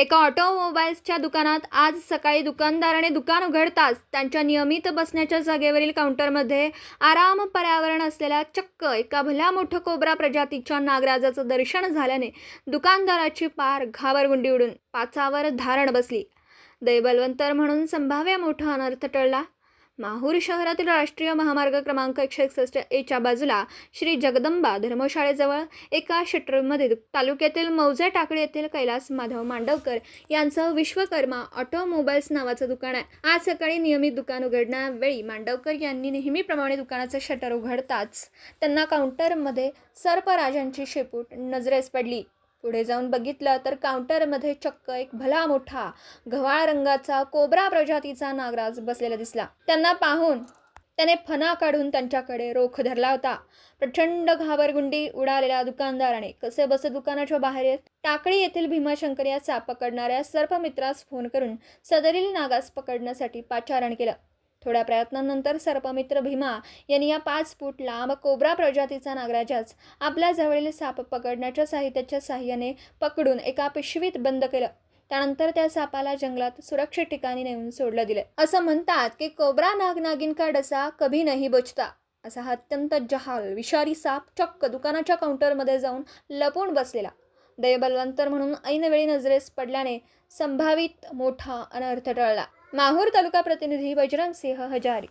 एका ऑटोमोबाईल्सच्या दुकानात आज सकाळी दुकानदाराने दुकान उघडताच त्यांच्या नियमित बसण्याच्या जागेवरील काउंटरमध्ये आराम पर्यावरण असलेल्या चक्क एका भल्या मोठं कोबरा प्रजातीच्या नागराजाचं दर्शन झाल्याने दुकानदाराची पार घाबरगुंडी उडून पाचावर धारण बसली. दैबलवंतर म्हणून संभाव्य मोठा अनर्थ टळला. माहूर शहरातील राष्ट्रीय महामार्ग क्रमांक एकशे एकसष्ट एच्या बाजूला श्री जगदंबा धर्मशाळेजवळ एका शटरमध्ये तालुक्यातील मौजे टाकळी येथील कैलास माधव मांडवकर यांचं विश्वकर्मा ऑटोमोबाईल्स नावाचं दुकान आहे. आज सकाळी नियमित दुकान उघडण्यावेळी मांडवकर यांनी नेहमीप्रमाणे दुकानाचं शटर उघडताच त्यांना काउंटरमध्ये सर्पराजांची शेपूट नजरेस पडली. पुढे जाऊन बघितलं तर काउंटरमध्ये चक्क एक भला मोठा गव्हाळ रंगाचा कोबरा प्रजातीचा नागराज बसलेला दिसला. त्यांना पाहून त्याने फणा काढून त्यांच्याकडे रोख धरला होता. प्रचंड घाबरगुंडी उडालेल्या दुकानदाराने कसे बसे दुकानाच्या बाहेर? येत टाकळी येथील भीमाशंकर या साप पकडणाऱ्या सर्पमित्रास फोन करून सदरील नागास पकडण्यासाठी पाचारण केलं. थोड्या प्रयत्नानंतर सर्पमित्र भीमा यांनी या पाच फूट लांब कोब्रा प्रजातीचा नागराजाच आपल्या जवळील साप पकडण्याच्या साहित्याच्या साह्याने पकडून एका पिशवीत बंद केलं. त्यानंतर त्या सापाला जंगलात सुरक्षित ठिकाणी नेऊन सोडलं दिलं. असं म्हणतात की कोब्रा नाग नागिन का डसा कभी नाही बचता. असा हा अत्यंत जहाल विषारी साप चक्क दुकानाच्या काउंटरमध्ये जाऊन लपून बसलेला. दयबलवंतर म्हणून ऐनवेळी नजरेस पडल्याने संभावित मोठा अनर्थ टळला. माहूर तालुका प्रतिनिधी बजरंग सिंह हजारी